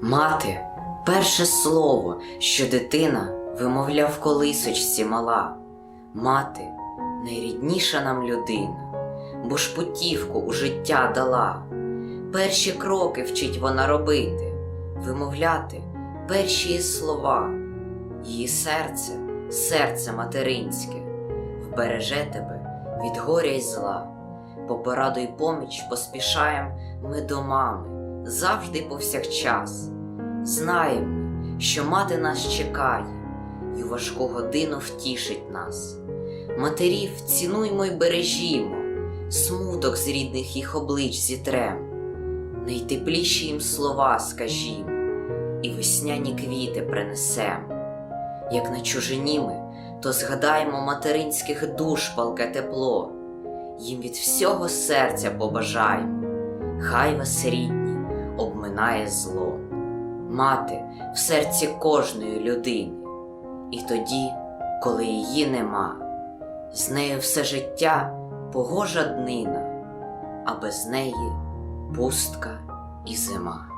Мати перше слово, що дитина вимовляв колисочці мала. Мати найрідніша нам людина, бо ж путівку у життя дала. Перші кроки вчить вона робити, вимовляти перші слова. Її серце, серце материнське, вбереже тебе від горя й зла. По пораду й поміч поспішаєм ми до мами завжди повсякчас. Знаємо, що мати нас чекає, і важку годину втішить нас. Матерів цінуймо й бережімо, смуток з рідних їх облич зітрем, найтепліші їм слова скажімо, і весняні квіти принесем. Як на чужині ми, то згадаємо материнських душ палке тепло, їм від всього серця побажаємо, хай вас рідні обминає зло. Мати в серці кожної людини, і тоді, коли її нема, з нею все життя погожа днина, а без неї пустка і зима.